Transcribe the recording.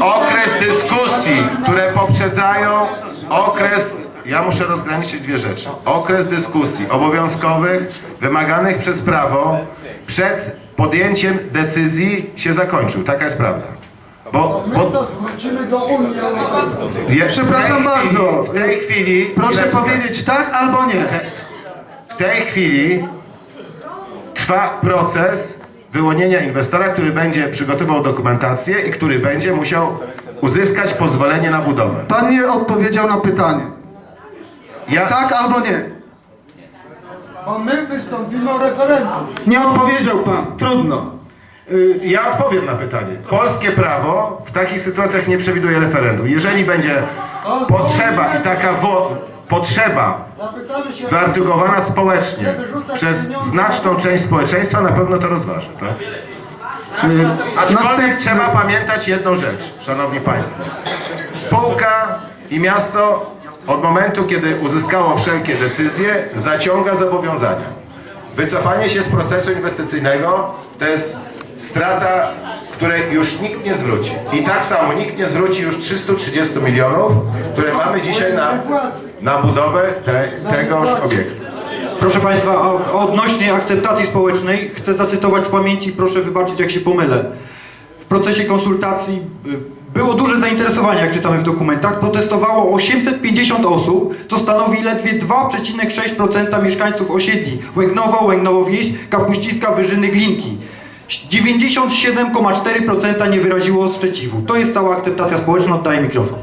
Okres dyskusji, które poprzedzają okres, ja muszę rozgraniczyć dwie rzeczy. Okres dyskusji obowiązkowych, wymaganych przez prawo, przed podjęciem decyzji się zakończył. Taka jest prawda. Bo, My bo to zwrócimy do Unii Europejskiej. je- Przepraszam bardzo. W tej chwili, Proszę powiedzieć tak albo nie. w tej chwili trwa proces wyłonienia inwestora, który będzie przygotował dokumentację i który będzie musiał uzyskać pozwolenie na budowę. Pan nie odpowiedział na pytanie. Ja, Tak albo nie. Bo my wystąpimy o referendum. Nie odpowiedział pan. Trudno. Y, ja odpowiem na pytanie. Polskie prawo w takich sytuacjach nie przewiduje referendum. Jeżeli będzie potrzeba i taka wo- potrzeba wyartykułowana społecznie przez znaczną część społeczeństwa, na pewno to rozważy. Tak? y, Aczkolwiek trzeba pamiętać jedną rzecz, Szanowni Państwo. Spółka i miasto od momentu, kiedy uzyskało wszelkie decyzje, zaciąga zobowiązania. Wycofanie się z procesu inwestycyjnego to jest strata, której już nikt nie zwróci. I tak samo nikt nie zwróci już 330 milionów, które mamy dzisiaj na, na budowę te, tegoż obiektu. Proszę Państwa, odnośnie akceptacji społecznej chcę zacytować z pamięci, proszę wybaczyć jak się pomylę. W procesie konsultacji y, było duże zainteresowanie, jak czytamy w dokumentach. Protestowało 850 osób, co stanowi ledwie 2,6% mieszkańców osiedli Łęgnowo, Łęgnowo Wieś, Kapuściska, Wyżyny, Glinki. 97,4% nie wyraziło sprzeciwu. To jest cała akceptacja społeczna, oddaję mikrofon.